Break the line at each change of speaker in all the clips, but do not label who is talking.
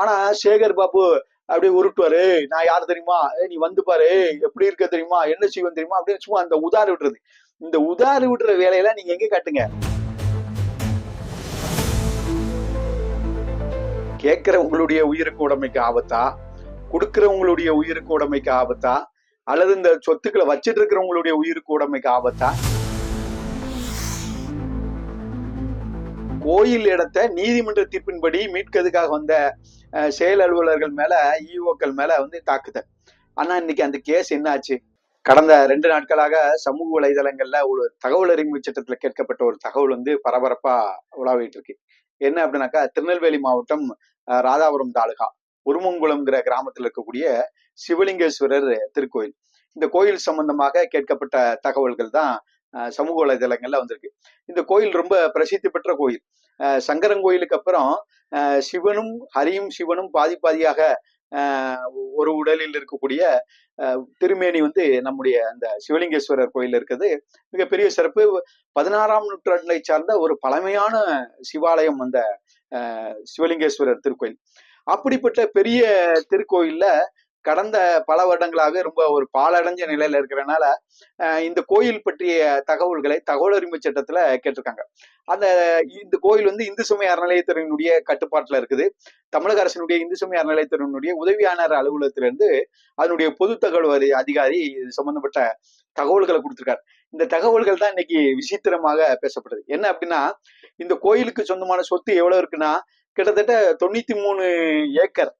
ஆனா சேகர் பாபு அப்படியே உருட்டுவாரு. நான் யார் தெரியுமா? நீ வந்து பாரு. எப்படி இருக்க தெரியுமா? என்ன செய்வன் தெரியுமா? அப்படின்னு சும்மா அந்த உதாரி விடுறது இந்த உதாரி விடுற வேலையெல்லாம் நீங்க எங்க காட்டுங்க? கேட்கிறவங்களுடைய உயிருக்கு உடமைக்கு ஆபத்தா? கொடுக்கிறவங்களுடைய உயிருக்கு உடமைக்கு ஆபத்தா? அல்லது இந்த சொத்துக்களை வச்சிட்டு இருக்கிறவங்களுடைய உயிருக்கு உடமைக்கு ஆபத்தா? கோயில் இடத்தை நீதிமன்ற தீர்ப்பின்படி மீட்கிறதுக்காக வந்த செயல் அலுவலர்கள் மேல இஓக்கள் மேல வந்து தாக்குதல். ஆனா இன்னைக்கு அந்த கேஸ் என்ன ஆச்சு கடந்த ரெண்டு நாட்களாக சமூக வலைதளங்கள்ல ஒரு தகவல் அறிமுக சட்டத்துல கேட்கப்பட்ட ஒரு தகவல் வந்து பரபரப்பா உலாவிட்டு இருக்கு என்ன அப்படின்னாக்கா திருநெல்வேலி மாவட்டம் ராதாபுரம் தாலுகா உருமங்குளம்ங்கிற கிராமத்தில் இருக்கக்கூடிய சிவலிங்கேஸ்வரர் திருக்கோயில். இந்த கோயில் சம்பந்தமாக கேட்கப்பட்ட தகவல்கள் தான் சமூக வலைதளங்கள்ல வந்திருக்கு. இந்த கோயில் ரொம்ப பிரசித்தி பெற்ற கோயில். அஹ், சங்கரன் கோயிலுக்கு அப்புறம் அஹ், சிவனும் ஹரியும் சிவனும் பாதி பாதியாக ஒரு உடலில் இருக்கக்கூடிய அஹ், திருமேனி வந்து நம்முடைய அந்த சிவலிங்கேஸ்வரர் கோயில் இருக்குது. மிகப்பெரிய சிறப்பு. பதினாறாம் நூற்றாண்டை சார்ந்த ஒரு பழமையான சிவாலயம் அந்த அஹ், சிவலிங்கேஸ்வரர் திருக்கோயில். அப்படிப்பட்ட பெரிய திருக்கோயில்ல கடந்த பல வருடங்களாகவே ரொம்ப ஒரு பாலடைஞ்ச நிலையில இருக்கிறனால அஹ், இந்த கோயில் பற்றிய தகவல்களை தகவல் உரிமை சட்டத்துல கேட்டிருக்காங்க. அந்த இந்த கோயில் வந்து இந்து சமய அறநிலையத்துறையினுடைய கட்டுப்பாட்டுல இருக்குது. தமிழக அரசினுடைய இந்து சமய அறநிலையத்துறையினுடைய உதவியாளர் அலுவலகத்திலிருந்து அதனுடைய பொது தகவல் வரி அதிகாரி இது சம்பந்தப்பட்ட தகவல்களை கொடுத்திருக்காரு. இந்த தகவல்கள் தான் இன்னைக்கு விசித்திரமாக பேசப்படுது. என்ன அப்படின்னா இந்த கோயிலுக்கு சொந்தமான சொத்து எவ்வளவு இருக்குன்னா கிட்டத்தட்ட தொண்ணூத்தி மூணு ஏக்கர்.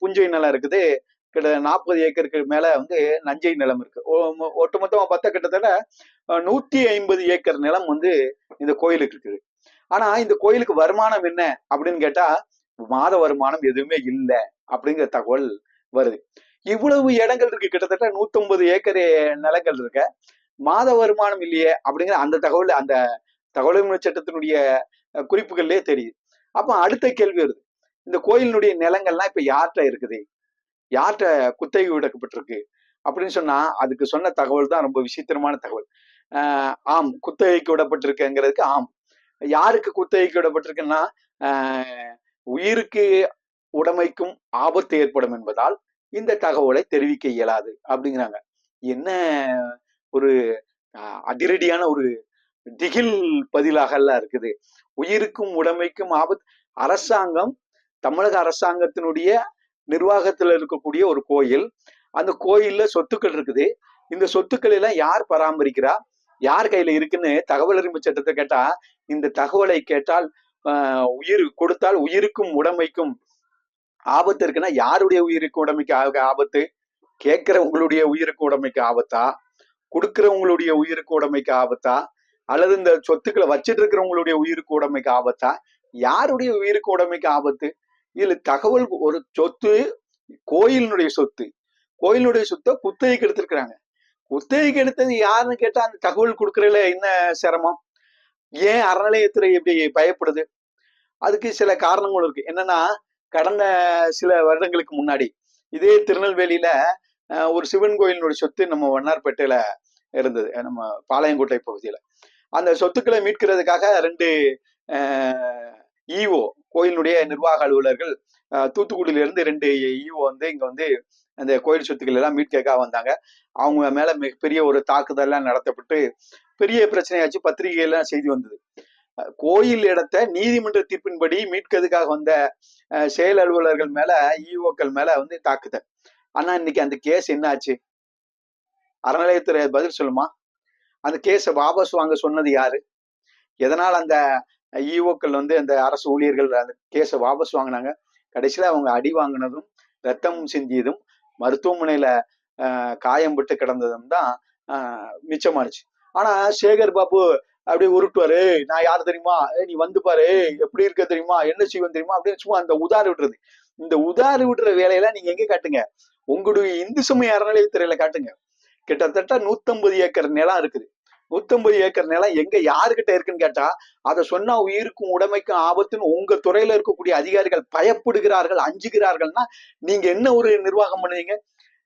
புஞ்சை நிலம் இருக்குது. கிட்ட நாற்பது ஏக்கருக்கு மேல வந்து நஞ்சை நிலம் இருக்கு. ஒ- ஒட்டுமொத்தமா பார்த்தா கிட்டத்தட்ட நூத்தி ஐம்பது ஏக்கர் நிலம் வந்து இந்த கோயிலுக்கு இருக்குது. ஆனா இந்த கோயிலுக்கு வருமானம் என்ன அப்படின்னு கேட்டா மாத வருமானம் எதுவுமே இல்லை அப்படிங்கிற தகவல் வருது. இவ்வளவு இடங்கள் இருக்கு. கிட்டத்தட்ட 150 ஏக்கர் நிலங்கள் இருக்க. மாத வருமானம் இல்லையே அப்படிங்கிற அந்த தகவல் அந்த தகவல் சட்டத்தினுடைய குறிப்புகள்லயே தெரியுது. அப்ப அடுத்த கேள்வி வருது. இந்த கோயிலினுடைய நிலங்கள்லாம் இப்ப யார்கிட்ட இருக்குது? யார்கிட்ட குத்தகை விடப்பட்டிருக்கு அப்படின்னு சொன்னா அதுக்கு சொன்ன தகவல் தான் ரொம்ப விசித்திரமான தகவல். ஆஹ் ஆம் குத்தகைக்கு விடப்பட்டிருக்குங்கிறதுக்கு ஆம். யாருக்கு குத்தகைக்கு விடப்பட்டிருக்குன்னா ஆஹ் உயிருக்கு உடைமைக்கும் ஆபத்து ஏற்படும் என்பதால் இந்த தகவலை தெரிவிக்க இயலாது அப்படிங்கிறாங்க. என்ன ஒரு அதிரடியான ஒரு திகில் பதிலாக எல்லாம் இருக்குது. உயிருக்கும் உடைமைக்கும் ஆபத்து. அரசாங்கம் தமிழக அரசாங்கத்தினுடைய நிர்வாகத்துல இருக்கக்கூடிய ஒரு கோயில். அந்த கோயில்ல சொத்துக்கள் இருக்குது. இந்த சொத்துக்கள் எல்லாம் யார் பராமரிக்கிறா? யார் கையில இருக்குன்னு தகவல் அறிவு சட்டத்தை கேட்டா இந்த தகவலை கேட்டால் ஆஹ் உயிர் கொடுத்தால் உயிருக்கும் உடமைக்கும் ஆபத்து இருக்குன்னா யாருடைய உயிருக்கு உடைமைக்கு ஆ- ஆபத்து? கேட்கிறவங்களுடைய உயிருக்கு உடமைக்கு ஆபத்தா? கொடுக்கிறவங்களுடைய உயிருக்கு உடமைக்கு ஆபத்தா? அல்லது இந்த சொத்துக்களை வச்சிட்டு இருக்கிறவங்களுடைய உயிருக்கு உடமைக்கு ஆபத்தா? யாருடைய உயிருக்கு உடமைக்கு ஆபத்து? இதுல தகவல் ஒரு சொத்து கோயிலினுடைய சொத்து. கோயிலுடைய சொத்தை குத்தகைக்கு எடுத்திருக்கிறாங்க. குத்தகைக்கு எடுத்தது யாருன்னு கேட்டா அந்த தகவல் கொடுக்கறதுல என்ன சிரமம்? ஏன் அறநிலையத்துறை எப்படி பயப்படுது? அதுக்கு சில காரணங்கள் இருக்கு. என்னன்னா கடந்த சில வருடங்களுக்கு முன்னாடி இதே திருநெல்வேலியில ஒரு சிவன் கோயிலினுடைய சொத்து நம்ம வண்ணார்பேட்டையில இருந்தது. நம்ம பாளையங்கோட்டை பகுதியில. அந்த சொத்துக்களை மீட்கிறதுக்காக ரெண்டு இஓ கோயிலுடைய நிர்வாக அலுவலர்கள் தூத்துக்குடியில இருந்து ரெண்டு இஓ வந்து இங்க வந்து அந்த கோயில் சொத்துக்கள் எல்லாம் மீட்கக்காக வந்தாங்க. அவங்க மேல மிகப்பெரிய ஒரு தாக்குதல்லாம் நடத்தப்பட்டு பெரிய பிரச்சனையாச்சு பத்திரிகையெல்லாம் செய்தி வந்தது. கோயில் இடத்தை நீதிமன்ற தீர்ப்பின்படி மீட்கிறதுக்காக வந்த செயல் அலுவலர்கள் மேல இஓக்கள் மேல வந்து தாக்குதல். ஆனா இன்னைக்கு அந்த கேஸ் என்னாச்சு? அறநிலையத்துறை பதில் சொல்லுமா? அந்த கேஸை வாபஸ் வாங்க சொன்னது யாரு? எதனால் அந்த ஈஓக்கள் வந்து அந்த அரசு ஊழியர்கள் அந்த கேஸை வாபஸ் வாங்கினாங்க. கடைசியில அவங்க அடி வாங்கினதும் ரத்தம் சிந்தியதும் மருத்துவமனையில ஆஹ், காயம் விட்டு கிடந்ததும் தான் மிச்சமானுச்சு ஆனா சேகர் பாபு அப்படியே உருட்டுவாரு நான் யார் தெரியுமா? நீ வந்து பாரு எப்படி இருக்க தெரியுமா? என்ன செய்வன் தெரியுமா? அப்படின்னு சும்மா அந்த உதாரி விடுறது இந்த உதாரி விடுற வேலையெல்லாம் நீங்க எங்க காட்டுங்க? உங்களுடைய இந்து சமய அறநிலையத்துறையில காட்டுங்க. கிட்டத்தட்ட 150 ஏக்கர் நிலம் இருக்குது. 150 ஏக்கர் நிலம் எங்க யாருக்கிட்ட இருக்குன்னு கேட்டா அதை சொன்னா உயிருக்கும் உடைமைக்கும் ஆபத்துன்னு உங்க துறையில இருக்கக்கூடிய அதிகாரிகள் பயப்படுகிறார்கள் அஞ்சுகிறார்கள்னா நீங்க என்ன ஒரு நிர்வாகம் பண்ணுவீங்க?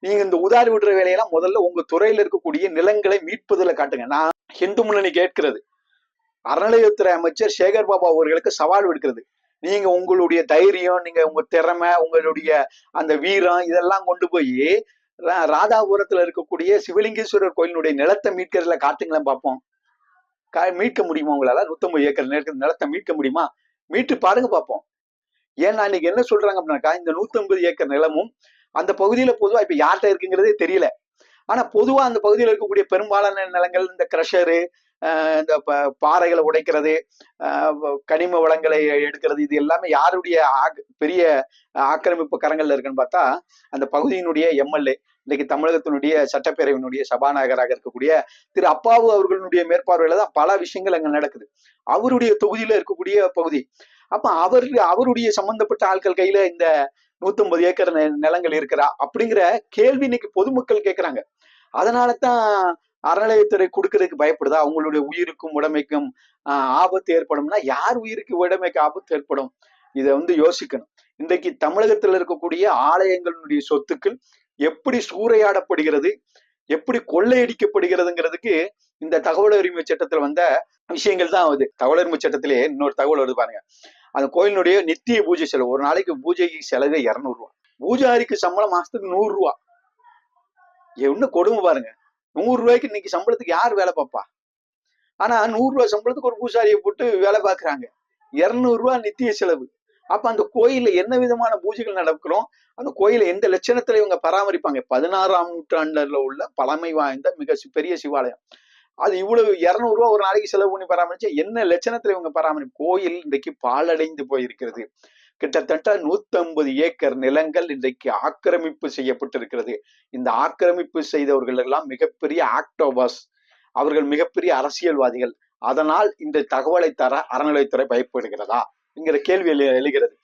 நீங்க இந்த உதாரி விடுற வேலையெல்லாம் முதல்ல உங்க துறையில இருக்கக்கூடிய நிலங்களை மீட்பதில் காட்டுங்க. நான் ஹிந்து முன்னணி கேட்கிறது. அறநிலையத்துறை அமைச்சர் சேகர் பாபா அவர்களுக்கு சவால் விடுக்கிறது. நீங்க உங்களுடைய தைரியம் நீங்க உங்க திறமை உங்களுடைய அந்த வீரம் இதெல்லாம் கொண்டு போய் ராதாபுரத்துல இருக்கக்கூடிய சிவலிங்கேஸ்வரர் கோயிலினுடைய நிலத்தை மீட்கிறதுல காட்டுங்களேன் பார்ப்போம். கா- மீட்க முடியுமா உங்களால? நூத்தம்பது ஏக்கர் நிலத்த- நிலத்தை மீட்க முடியுமா? மீட்டு பாருங்க பார்ப்போம். ஏன்னா இன்னைக்கு என்ன சொல்றாங்க அப்படின்னாக்கா இந்த நூத்தம்பது ஏக்கர் நிலமும் அந்த பகுதியில பொதுவா இப்ப யார்கிட்ட இருக்குங்கிறதே தெரியல. ஆனா பொதுவா அந்த பகுதியில் இருக்கக்கூடிய பெரும்பாலான நிலங்கள் இந்த கிரஷரு இந்த ப- பாறைகளை உடைக்கிறது கனிம வளங்களை எடுக்கிறது இது எல்லாமே யாருடைய ஆக்- பெரிய ஆக்கிரமிப்பு கரங்கள்ல இருக்குன்னு பார்த்தா அந்த பகுதியினுடைய எம்எல்ஏ இன்னைக்கு தமிழகத்தினுடைய சட்டப்பேரவையினுடைய சபாநாயகராக இருக்கக்கூடிய திரு அப்பாவு அவர்களுடைய மேற்பார்வையில தான் பல விஷயங்கள் அங்க நடக்குது. அவருடைய தொகுதியில இருக்கக்கூடிய பகுதி. அப்ப அவர் அவருடைய சம்பந்தப்பட்ட ஆட்கள் கையில இந்த நூத்தம்பது ஏக்கர் நெ- நிலங்கள் இருக்கிறா அப்படிங்கிற கேள்வி இன்னைக்கு பொதுமக்கள் கேட்கிறாங்க அதனால தான் அறநிலையத்துறை கொடுக்கறதுக்கு பயப்படுதா? அவங்களுடைய உயிருக்கும் உடமைக்கும் ஆஹ், ஆபத்து ஏற்படும்னா யார் உயிருக்கு உடமைக்கு ஆபத்து ஏற்படும்? இதை வந்து யோசிக்கணும். இன்றைக்கு தமிழகத்தில் இருக்கக்கூடிய ஆலயங்களுடைய சொத்துக்கள் எப்படி சூறையாடப்படுகிறது? எப்படி கொள்ளையடிக்கப்படுகிறதுங்கிறதுக்கு இந்த தகவல் உரிமை சட்டத்துல வந்த விஷயங்கள் தான் வருது தகவல் உரிமை சட்டத்திலே இன்னொரு தகவல் வருது பாருங்க. அந்த கோயிலினுடைய நித்திய பூஜை செலவு. ஒரு நாளைக்கு பூஜைக்கு செலவு இருநூறு ரூபா. பூஜாரிக்கு சம்பளம் மாசத்துக்கு நூறு ரூபா. என்ன கொடுமை பாருங்க. நூறு ரூபாய்க்கு இன்னைக்கு சம்பளத்துக்கு யார் வேலை பார்ப்பா? ஆனா நூறு ரூபாய் சம்பளத்துக்கு ஒரு பூசாரியை போட்டு வேலை பார்க்கறாங்க. இருநூறு நித்திய செலவு. அப்ப அந்த கோயில்ல என்ன விதமான பூஜைகள் நடக்கிறோம்? அந்த கோயிலை எந்த லட்சணத்துல இவங்க பராமரிப்பாங்க? பதினாறாம் நூற்றாண்டுல உள்ள பழமை வாய்ந்த மிக பெரிய சிவாலயம். அது இவ்வளவு இருநூறு ஒரு நாளைக்கு செலவு பண்ணி பராமரிச்சா என்ன லட்சணத்துல இவங்க பராமரிப்பு கோயில் இன்றைக்கு பாலடைந்து போயிருக்கிறது. கிட்டத்தட்ட 150 ஏக்கர் நிலங்கள் இன்றைக்கு ஆக்கிரமிப்பு செய்யப்பட்டிருக்கிறது. இந்த ஆக்கிரமிப்பு செய்தவர்கள் எல்லாம் மிகப்பெரிய ஆக்டோபஸ் அவர்கள் மிகப்பெரிய அரசியல்வாதிகள். அதனால் இந்த தகவலை தர அறநிலைத்துறை பயப்படுகிறதா? என்கிற கேள்வி எழு எழுகிறது.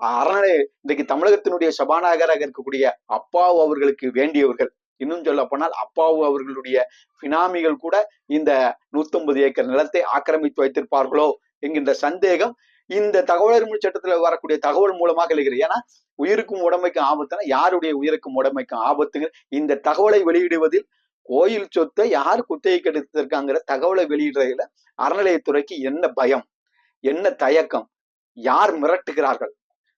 அறநிலை இன்றைக்கு தமிழகத்தினுடைய சபாநாயகராக இருக்கக்கூடிய அப்பாவு அவர்களுக்கு வேண்டியவர்கள். இன்னும் சொல்ல போனால் அப்பாவு அவர்களுடைய பினாமிகள் கூட இந்த 150 ஏக்கர் நிலத்தை ஆக்கிரமித்து வைத்திருப்பார்களோ என்கின்ற சந்தேகம் இந்த தகவல் சட்டத்துல வரக்கூடிய தகவல் மூலமாக எழுகிறது ஏன்னா உயிருக்கும் உடமைக்கும் ஆபத்துனா யாருடைய உயிருக்கும் உடமைக்கும் ஆபத்துங்கிற இந்த தகவலை வெளியிடுவதில் கோயில் சொத்தை யார் குத்தகைக்கு எடுத்திருக்காங்கிற தகவலை வெளியிடுறதுல அறநிலையத்துறைக்கு என்ன பயம்? என்ன தயக்கம்? யார் மிரட்டுகிறார்கள்?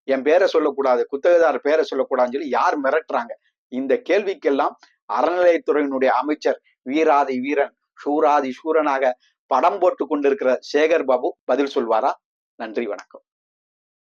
என் பேரை சொல்லக்கூடாது குத்தகைதார் பேரை சொல்லக்கூடாதுன்னு சொல்லி யார் மிரட்டுறாங்க? இந்த கேள்விக்கெல்லாம் அறநிலையத்துறையினுடைய அமைச்சர் வீராதி வீரன் சூராதி சூரனாக படம் போட்டு கொண்டிருக்கிற சேகர் பாபு பதில் சொல்வாரா? நன்றி வணக்கம்.